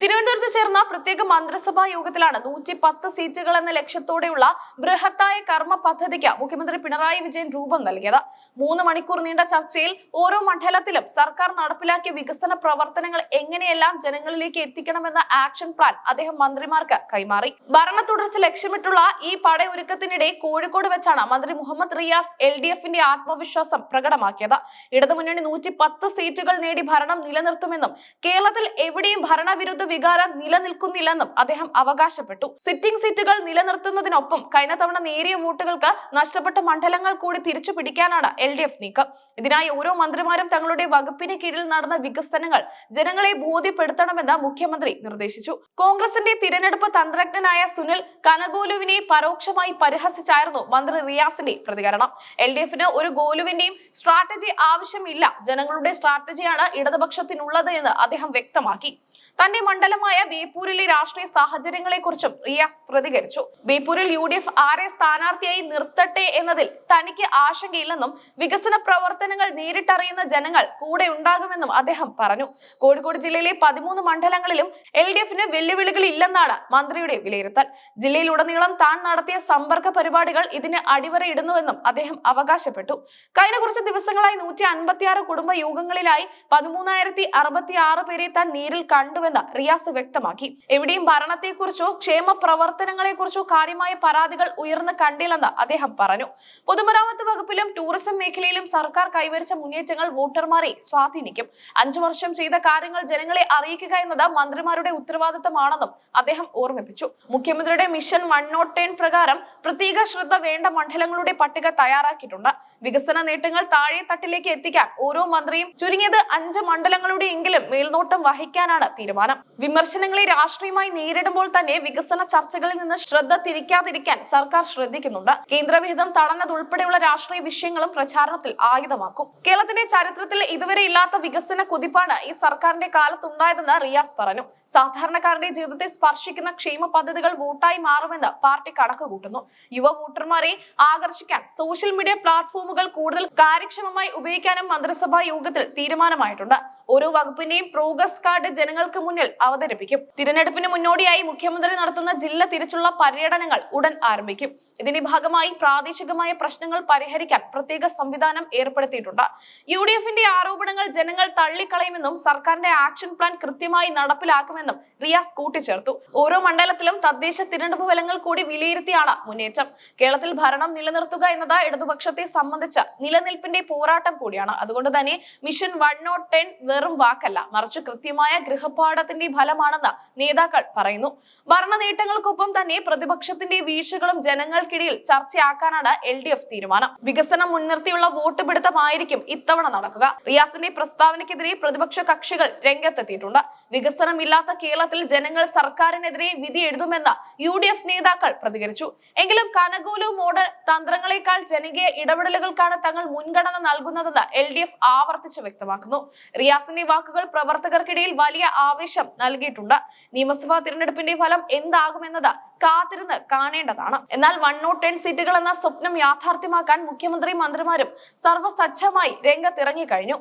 തിരുവനന്തപുരം തിരുവനന്തപുരത്ത് ചേർന്ന പ്രത്യേക മന്ത്രിസഭാ യോഗത്തിലാണ് നൂറ്റി പത്ത് സീറ്റുകൾ എന്ന ലക്ഷ്യത്തോടെയുള്ള ബൃഹത്തായ കർമ്മ പദ്ധതിക്ക് മുഖ്യമന്ത്രി പിണറായി വിജയൻ രൂപം നൽകിയത്. മൂന്ന് മണിക്കൂർ നീണ്ട ചർച്ചയിൽ ഓരോ മണ്ഡലത്തിലും സർക്കാർ നടപ്പിലാക്കിയ വികസന പ്രവർത്തനങ്ങൾ എങ്ങനെയെല്ലാം ജനങ്ങളിലേക്ക് എത്തിക്കണമെന്ന ആക്ഷൻ പ്ലാൻ അദ്ദേഹം മന്ത്രിമാർക്ക് കൈമാറി. ഭരണ തുടർച്ച ലക്ഷ്യമിട്ടുള്ള ഈ പടയൊരുക്കത്തിനിടെ കോഴിക്കോട് വെച്ചാണ് മന്ത്രി മുഹമ്മദ് റിയാസ് എൽ ഡി എഫിന്റെ ആത്മവിശ്വാസം പ്രകടമാക്കിയത്. ഇടതുമുന്നണി നൂറ്റി പത്ത് സീറ്റുകൾ നേടി ഭരണം നിലനിർത്തുമെന്നും കേരളത്തിൽ എവിടെയും ഭരണവിരുദ്ധ വികാരം നിലനിൽക്കുന്നില്ലെന്നും അദ്ദേഹം അവകാശപ്പെട്ടു. സിറ്റിംഗ് സീറ്റുകൾ നിലനിർത്തുന്നതിനൊപ്പം കഴിഞ്ഞ തവണ നേരിയ വോട്ടുകൾക്ക് നഷ്ടപ്പെട്ട മണ്ഡലങ്ങൾ കൂടി തിരിച്ചു പിടിക്കാനാണ് എൽ ഡി എഫ് നീക്കം. ഇതിനായി ഓരോ മന്ത്രിമാരും തങ്ങളുടെ വകുപ്പിന് കീഴിൽ നടന്ന വികസനങ്ങൾ ജനങ്ങളെ ബോധ്യപ്പെടുത്തണമെന്ന് മുഖ്യമന്ത്രി നിർദ്ദേശിച്ചു. കോൺഗ്രസിന്റെ തിരഞ്ഞെടുപ്പ് തന്ത്രജ്ഞനായ സുനിൽ കനഗോലുവിനെ പരോക്ഷമായി പരിഹസിച്ചായിരുന്നു മന്ത്രി റിയാസിന്റെ പ്രതികരണം. എൽ ഡി എഫിന് ഒരു ഗോലുവിന്റെയും സ്ട്രാറ്റജി ആവശ്യമില്ല. ജനങ്ങളുടെ സ്ട്രാറ്റജിയാണ് ഇടതുപക്ഷത്തിനുള്ളത് എന്ന് അദ്ദേഹം വ്യക്തമാക്കി. തന്റെ മണ്ഡലമായ ബേപ്പൂരിലെ രാഷ്ട്രീയ സാഹചര്യങ്ങളെ കുറിച്ചും റിയാസ് പ്രതികരിച്ചു. ബേപ്പൂരിൽ യു ഡി എഫ് ആരെ സ്ഥാനാർത്ഥിയായി നിർത്തട്ടെ എന്നതിൽ തനിക്ക് ആശങ്കയില്ലെന്നും വികസന പ്രവർത്തനങ്ങൾ നേരിട്ടറിയുന്ന ജനങ്ങൾ കൂടെ ഉണ്ടാകുമെന്നും അദ്ദേഹം പറഞ്ഞു. കോഴിക്കോട് ജില്ലയിലെ പതിമൂന്ന് മണ്ഡലങ്ങളിലും എൽ ഡി എഫിന് വെല്ലുവിളികൾ ഇല്ലെന്നാണ് മന്ത്രിയുടെ വിലയിരുത്തൽ. ജില്ലയിലുടനീളം താൻ നടത്തിയ സമ്പർക്ക പരിപാടികൾ ഇതിന് അടിവരയിടുന്നുവെന്നും അദ്ദേഹം അവകാശപ്പെട്ടു. കഴിഞ്ഞ കുറച്ച് ദിവസങ്ങളായി നൂറ്റി അൻപത്തിയാറ് കുടുംബ യോഗങ്ങളിലായി പതിമൂന്നായിരത്തി അറുപത്തി ആറ് പേരെ താൻ നേരിൽ കണ്ടുവെന്ന് റിയാസ് വ്യക്തമാക്കി. എവിടെയും ഭരണത്തെക്കുറിച്ചോ ക്ഷേമ പ്രവർത്തനങ്ങളെക്കുറിച്ചോ കാര്യമായ പരാതികൾ ഉയർന്നു കണ്ടില്ലെന്ന് അദ്ദേഹം പറഞ്ഞു. പൊതുമരാമത്ത് വകുപ്പിലും ടൂറിസം മേഖലയിലും സർക്കാർ കൈവരിച്ച മുന്നേറ്റങ്ങൾ വോട്ടർമാരെ സ്വാധീനിക്കും. അഞ്ചു വർഷം ചെയ്ത കാര്യങ്ങൾ ജനങ്ങളെ അറിയിക്കുക എന്നത് മന്ത്രിമാരുടെ ഉത്തരവാദിത്തമാണെന്നും അദ്ദേഹം ഓർമ്മിപ്പിച്ചു. മുഖ്യമന്ത്രിയുടെ മിഷൻ വൺ നോട്ട് ടെൻ പ്രകാരം പ്രത്യേക ശ്രദ്ധ വേണ്ട മണ്ഡലങ്ങളുടെ പട്ടിക തയ്യാറാക്കിയിട്ടുണ്ട്. വികസന നേട്ടങ്ങൾ താഴെ തട്ടിലേക്ക് എത്തിക്കാൻ ഓരോ മന്ത്രിയും ചുരുങ്ങിയത് അഞ്ച് മണ്ഡലങ്ങളുടെ എങ്കിലും മേൽനോട്ടം വഹിക്കാനാണ് തീരുമാനം. വിമർശനങ്ങളെ രാഷ്ട്രീയമായി നേരിടുമ്പോൾ തന്നെ വികസന ചർച്ചകളിൽ നിന്ന് ശ്രദ്ധ തിരിക്കാതിരിക്കാൻ സർക്കാർ ശ്രദ്ധിക്കുന്നുണ്ട്. കേന്ദ്രവിഹിതം തടഞ്ഞതുൾപ്പെടെയുള്ള രാഷ്ട്രീയ വിഷയങ്ങളും പ്രചാരണത്തിൽ ആയുധമാക്കും. കേരളത്തിന്റെ ചരിത്രത്തിൽ ഇതുവരെ ഇല്ലാത്ത വികസന കുതിപ്പാണ് ഈ സർക്കാരിന്റെ കാലത്തുണ്ടായതെന്ന് റിയാസ് പറഞ്ഞു. സാധാരണക്കാരുടെ ജീവിതത്തെ സ്പർശിക്കുന്ന ക്ഷേമ പദ്ധതികൾ വോട്ടായി മാറുമെന്ന് പാർട്ടി കണക്ക് കൂട്ടുന്നു യുവ വോട്ടർമാരെ ആകർഷിക്കാൻ സോഷ്യൽ മീഡിയ പ്ലാറ്റ്ഫോമുകൾ കൂടുതൽ കാര്യക്ഷമമായി ഉപയോഗിക്കാനും മന്ത്രിസഭാ യോഗത്തിൽ തീരുമാനമായിട്ടുണ്ട്. ഓരോ വകുപ്പിന്റെയും പ്രോഗ്രസ് കാർഡ് ജനങ്ങൾക്ക് മുന്നിൽ അവതരിപ്പിക്കും. തിരഞ്ഞെടുപ്പിന് മുന്നോടിയായി മുഖ്യമന്ത്രി നടത്തുന്ന ജില്ല തിരിച്ചുള്ള പര്യടനങ്ങൾ ഉടൻ ആരംഭിക്കും. ഇതിന്റെ ഭാഗമായി പ്രാദേശികമായ പ്രശ്നങ്ങൾ പരിഹരിക്കാൻ പ്രത്യേക സംവിധാനം ഏർപ്പെടുത്തിയിട്ടുണ്ട്. യു ഡി എഫിന്റെ ആരോപണങ്ങൾ ജനങ്ങൾ തള്ളിക്കളയുമെന്നും സർക്കാരിന്റെ ആക്ഷൻ പ്ലാൻ കൃത്യമായി നടപ്പിലാക്കുമെന്നും റിയാസ് കൂട്ടിച്ചേർത്തു. ഓരോ മണ്ഡലത്തിലും തദ്ദേശ തിരഞ്ഞെടുപ്പ് ഫലങ്ങൾ കൂടി വിലയിരുത്തിയാണ് മുന്നേറ്റം. കേരളത്തിൽ ഭരണം നിലനിർത്തുക എന്നത് ഇടതുപക്ഷത്തെ സംബന്ധിച്ച നിലനിൽപ്പിന്റെ പോരാട്ടം കൂടിയാണ്. അതുകൊണ്ട് തന്നെ മിഷൻ വൺ നോട്ട് ടെൻ വെറും വാക്കല്ല മറിച്ച് കൃത്യമായ ഗൃഹപാഠത്തിന്റെ ഫലമാണെന്ന് നേതാക്കൾ പറയുന്നു. ഭരണ നേട്ടങ്ങൾക്കൊപ്പം തന്നെ പ്രതിപക്ഷത്തിന്റെ വീഴ്ചകളും ജനങ്ങൾക്കിടയിൽ ചർച്ചയാക്കാനാണ് എൽ ഡി എഫ് തീരുമാനം. വികസനം മുൻനിർത്തിയുള്ള വോട്ട് പിടുത്തമായിരിക്കും ഇത്തവണ നടക്കുക. റിയാസിന്റെ പ്രസ്താവനയ്ക്കെതിരെ പ്രതിപക്ഷ കക്ഷികൾ രംഗത്തെത്തിയിട്ടുണ്ട്. വികസനമില്ലാത്ത കേരളത്തിൽ ജനങ്ങൾ സർക്കാരിനെതിരെ വിധി എഴുതുമെന്ന് യു ഡി എഫ് നേതാക്കൾ പ്രതികരിച്ചു. എങ്കിലും കനകൂലു മോഡൽ തന്ത്രങ്ങളെക്കാൾ ജനകീയ ഇടപെടലുകൾക്കാണ് തങ്ങൾ മുൻഗണന നൽകുന്നതെന്ന് എൽ ഡി എഫ് ആവർത്തിച്ച് വ്യക്തമാക്കുന്നു. റിയാസിന്റെ വാക്കുകൾ പ്രവർത്തകർക്കിടയിൽ വലിയ ആവേശം നൽകിയിട്ടുണ്ട്. നിയമസഭാ തിരഞ്ഞെടുപ്പിന്റെ ഫലം എന്താകുമെന്നത് കാത്തിരുന്ന് കാണേണ്ടതാണ്. എന്നാൽ വൺ നോട്ട് ടെൻ സീറ്റുകൾ എന്ന സ്വപ്നം യാഥാർത്ഥ്യമാക്കാൻ മുഖ്യമന്ത്രി മന്ത്രിമാരും സർവസജ്ജമായി രംഗത്തിറങ്ങി കഴിഞ്ഞു